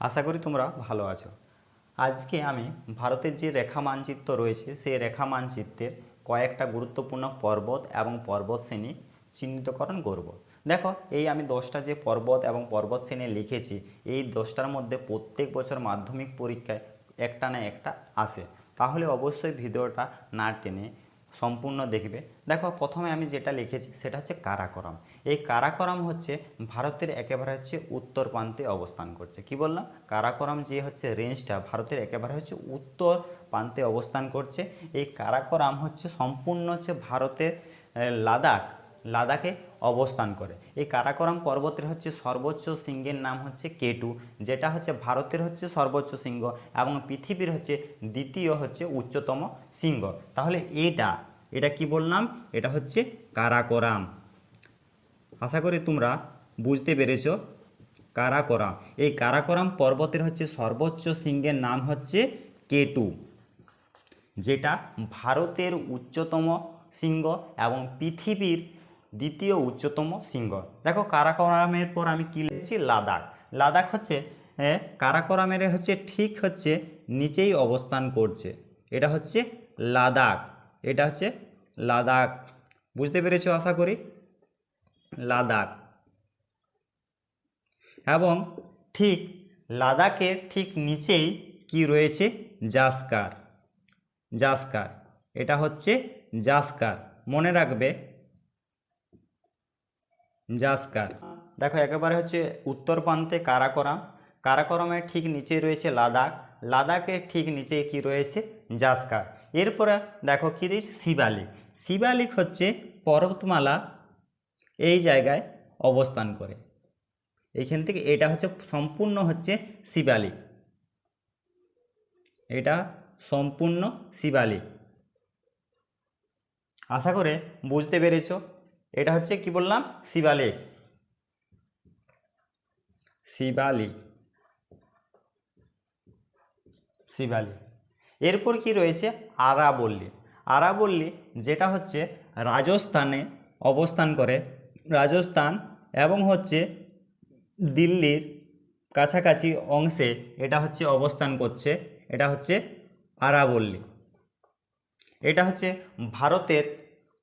আশা করি তোমরা ভালো আছো। আজকে আমি ভারতের যে রেখা মানচিত্র রয়েছে, সেই রেখা মানচিত্রের কয়েকটা গুরুত্বপূর্ণ পর্বত এবং পর্বত শ্রেণি চিহ্নিতকরণ করব। দেখো, এই আমি দশটা যে পর্বত এবং পর্বত শ্রেণি লিখেছি, এই দশটার মধ্যে প্রত্যেক বছর মাধ্যমিক পরীক্ষায় একটা না একটা আসে। তাহলে অবশ্যই ভিডিওটা না টেনে সম্পূর্ণ দেখবে। দেখো, প্রথমে আমি যেটা লিখেছি সেটা হচ্ছে কারাকরম। এই কারাকরম হচ্ছে ভারতের একেবারে হচ্ছে উত্তর প্রান্তে অবস্থান করছে। কি বললাম? কারাকরম যে হচ্ছে রেঞ্জটা ভারতের একেবারে হচ্ছে উত্তর প্রান্তে অবস্থান করছে। এই কারাকরম হচ্ছে সম্পূর্ণ হচ্ছে ভারতের লাদাখ, লাদাখে অবস্থান করে। এই কারাকরম পর্বতের হচ্ছে সর্বোচ্চ শৃঙ্গের নাম হচ্ছে কেটু, যেটা হচ্ছে ভারতের হচ্ছে সর্বোচ্চ শৃঙ্গ এবং পৃথিবীর হচ্ছে দ্বিতীয় হচ্ছে উচ্চতম শৃঙ্গ তাহলে এটা এটা কি বললাম? এটা হচ্ছে কারাকোরাম। আশা করি তোমরা বুঝতে পেরেছ কারাকোরাম। এই কারাকোরাম পর্বতের হচ্ছে সর্বোচ্চ শৃঙ্গের নাম হচ্ছে কেটু, যেটা ভারতের উচ্চতম শৃঙ্গ এবং পৃথিবীর দ্বিতীয় উচ্চতম শৃঙ্গ দেখো কারাকোরামের পর আমি কী লিখেছি? লাদাখ। লাদাখ হচ্ছে কারাকোরামের হচ্ছে, ঠিক হচ্ছে, নিচেই অবস্থান করছে। এটা হচ্ছে লাদাখ। এটা হচ্ছে লাদাখ। বুঝতে পেরেছ আশা করি? লাদাখ। এবং ঠিক লাদাখের ঠিক নিচেই কি রয়েছে? জাসকার। জাসকার। এটা হচ্ছে জাসকার। মনে রাখবে জাসকার। দেখো, একেবারে হচ্ছে উত্তর প্রান্তে কারাকরাম। কারাকরামের ঠিক নিচে রয়েছে লাদাখ। লাদাখের ঠিক নিচে কি রয়েছে? জাসকার। এরপরে দেখো কী দিয়েছে? শিবালিক। শিবালিক হচ্ছে পর্বতমালা এই জায়গায় অবস্থান করে। এইখান থেকে এটা হচ্ছে সম্পূর্ণ হচ্ছে শিবালিক। এটা সম্পূর্ণ শিবালিক। আশা করে বুঝতে পেরেছ এটা হচ্ছে কি বললাম? শিবালিক শিবালিক শিবালিক এরপর কি রয়েছে? আরাবল্লী। আরাবল্লী যেটা হচ্ছে রাজস্থানে অবস্থান করে, রাজস্থান এবং হচ্ছে দিল্লির কাছাকাছি অংশে এটা হচ্ছে অবস্থান করছে, এটা হচ্ছে আরাবল্লী। এটা হচ্ছে ভারতের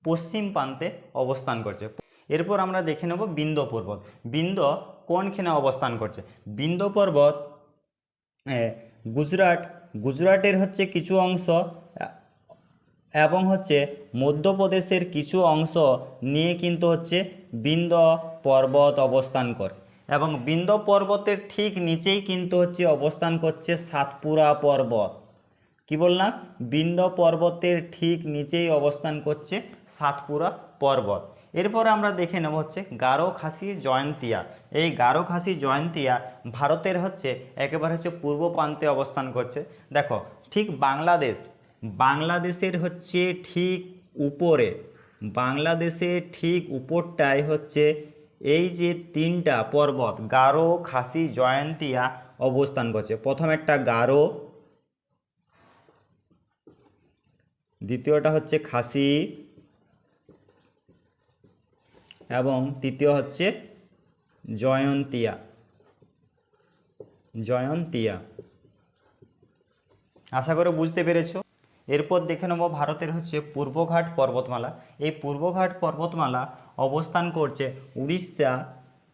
পশ্চিম প্রান্তে অবস্থান করছে। এরপর আমরা দেখে নেব বিন্দ পর্বত। বিন্দ কোনখানে অবস্থান করছে? বিন্দ পর্বত গুজরাট। গুজরাটের হচ্ছে কিছু অংশ এবং হচ্ছে মধ্যপ্রদেশের কিছু অংশ নিয়ে কিন্তু হচ্ছে বিন্দ পর্বত অবস্থান করে। এবং বিন্দ পর্বতের ঠিক নিচেই কিন্তু হচ্ছে অবস্থান করছে সাতপুরা পর্বত। কি বললাম? বিন্দ পর্বতের ঠিক নিচেই অবস্থান করছে সাতপুরা পর্বত। এরপর আমরা দেখে নেব হচ্ছে গারো খাসি জয়ন্তিয়া। এই গারো খাসি জয়ন্তিয়া ভারতের হচ্ছে একেবারে হচ্ছে পূর্ব প্রান্তে অবস্থান করছে। দেখো, ঠিক বাংলাদেশ। বাংলাদেশের হচ্ছে ঠিক উপরে। বাংলাদেশের ঠিক উপরটায় হচ্ছে এই যে তিনটা পর্বত গারো খাসি জয়ন্তিয়া অবস্থান করছে। প্রথম একটা গারো দ্বিতীয়টা হচ্ছে খাসি এবং তৃতীয় হচ্ছে জয়ন্তিয়া। জয়ন্তিয়া। আশা করে বুঝতে পেরেছ। এরপর দেখে নেব ভারতের হচ্ছে পূর্বঘাট পর্বতমালা। এই পূর্বঘাট পর্বতমালা অবস্থান করছে উড়িষ্যা।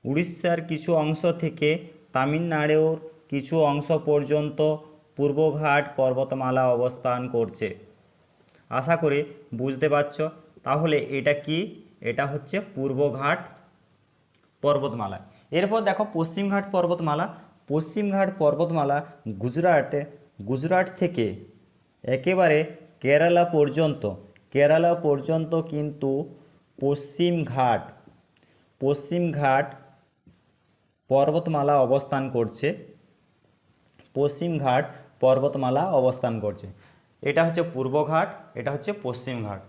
উড়িষ্যার কিছু অংশ থেকে তামিলনাড়ুর কিছু অংশ পর্যন্ত পূর্বঘাট পর্বতমালা অবস্থান করছে। আশা করি বুঝতে পারছ। তাহলে এটা কি? এটা হচ্ছে পূর্বঘাট পর্বতমালা। এরপর দেখো পশ্চিমঘাট পর্বতমালা। পশ্চিমঘাট পর্বতমালা গুজরাটে, গুজরাট থেকে একেবারে কেরালা পর্যন্ত। কেরালা পর্যন্ত কিন্তু পশ্চিমঘাট পশ্চিমঘাট পর্বতমালা অবস্থান করছে। পশ্চিমঘাট পর্বতমালা অবস্থান করছে। এটা হচ্ছে পূর্বঘাট এটা হচ্ছে পশ্চিমঘাট